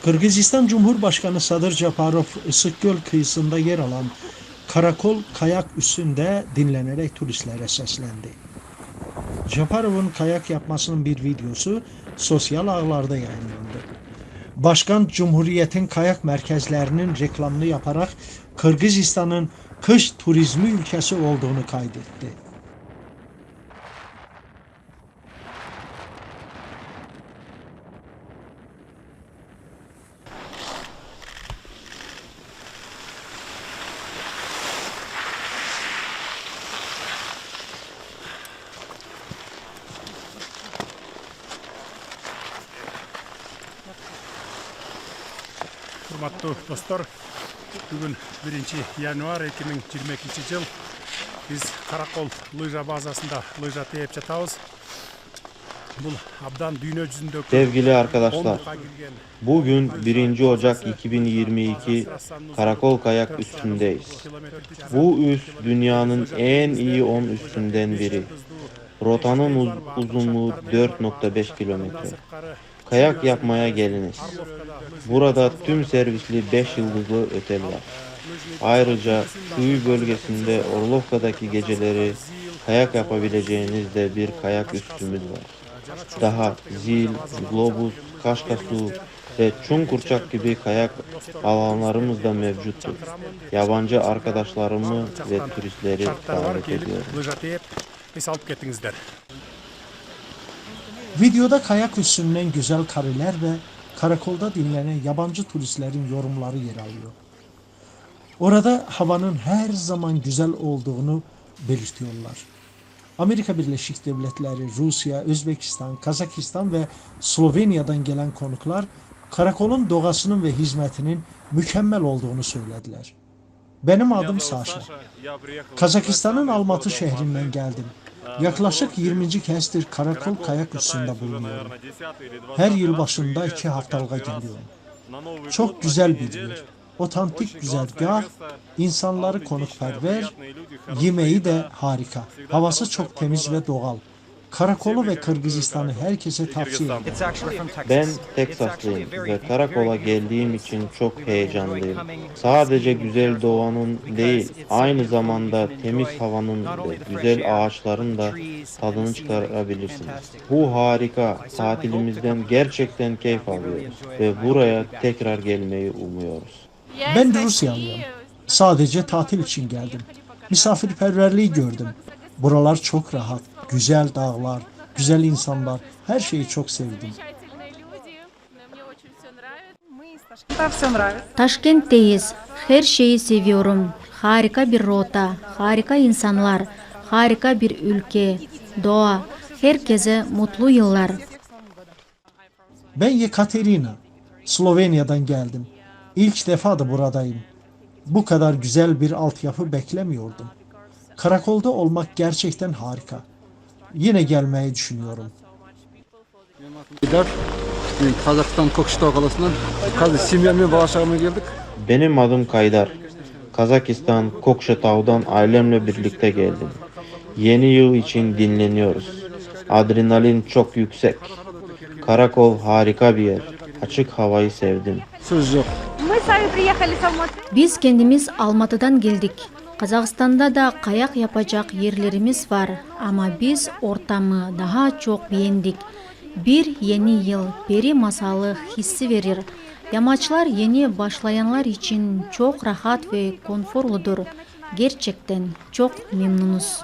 Kırgızistan Cumhurbaşkanı Sadır Japarov Isıkgöl kıyısında yer alan karakol kayak üstünde dinlenerek turistlere seslendi. Japarov'un kayak yapmasının bir videosu sosyal ağlarda yayınlandı. Başkan Cumhuriyet'in kayak merkezlerinin reklamını yaparak Kırgızistan'ın kış turizmi ülkesi olduğunu kaydetti. Құрметті достар, бүгін 1 январь 2022 жыл біз Қарақол лыжа базасында лыжа теуіп жатабыз. Бұл абдан дүйнө жүзүндөгү Sevgili arkadaşlar, ондукка кирген bugün 1 Ocak 2022 Karakol Kayak üstündeyiz. Bu üst dünyanın en iyi 10 üstünden biri. Rotanın uz- uzunluğu 4.5 kilometre. kayak yapmaya geliniz. Burada tüm servisli 5 yıldızlı otel var. Ayrıca Suyu bölgesinde Orlovka'daki geceleri kayak yapabileceğiniz de bir kayak üstümüz var. Daha Zil, Globus, Kaşkasu ve Çunkurçak gibi kayak alanlarımız da mevcuttur. Yabancı arkadaşlarımı ve turistleri davet ediyorum. Videoda kayak üstünden güzel kareler ve karakolda dinlenen yabancı turistlerin yorumları yer alıyor. Orada havanın her zaman güzel olduğunu belirtiyorlar. Amerika Birleşik Devletleri, Rusya, Özbekistan, Kazakistan ve Slovenya'dan gelen konuklar karakolun doğasının ve hizmetinin mükemmel olduğunu söylediler. Benim adım Saşa. Kazakistan'ın Almatı şehrinden geldim. Yaklaşık 20. kezdir karakol kayak üstünde bulunuyorum. Her yıl başında iki haftalığa geliyorum. Çok güzel bir yer. Otantik güzergah, insanları konukperver, yemeği de harika. Havası çok temiz ve doğal. Karakolu ve Kırgızistan'ı herkese tavsiye ederim. Ben Teksaslıyım ve karakola geldiğim için çok heyecanlıyım. Sadece güzel doğanın değil, aynı zamanda temiz havanın ve güzel ağaçların da tadını çıkarabilirsiniz. Bu harika, tatilimizden gerçekten keyif alıyoruz ve buraya tekrar gelmeyi umuyoruz. Ben de Rusyalıyım. Sadece tatil için geldim. Misafirperverliği gördüm. Buralar çok rahat, güzel dağlar, güzel insanlar, her şeyi çok sevdim. Taşkent'teyiz. Her şeyi seviyorum. Harika bir rota, harika insanlar, harika bir ülke, doğa. Herkese mutlu yıllar. Ben Yekaterina, Slovenya'dan geldim. İlk defa da buradayım. Bu kadar güzel bir altyapı beklemiyordum. Karakolda olmak gerçekten harika. Yine gelmeyi düşünüyorum. Gider. Kazakistan Kokşitağ kalasından kazı simyamla bağışağıma geldik. Benim adım Kaydar. Kazakistan Kokşetav'dan ailemle birlikte geldim. Yeni yıl için dinleniyoruz. Adrenalin çok yüksek. Karakol harika bir yer. Açık havayı sevdim. Söz yok. Biz kendimiz Almatı'dan geldik. Қазақстанда да қаяқ япачақ ерлеріміз бар, ама біз ортамы даға чоқ бейіндік. Бір ені ел бері масалы хиссі верер. Ямачылар ені башлаянлар ічін чоқ рахат ве конфорлудыр. Герчектен чоқ мемнуныз.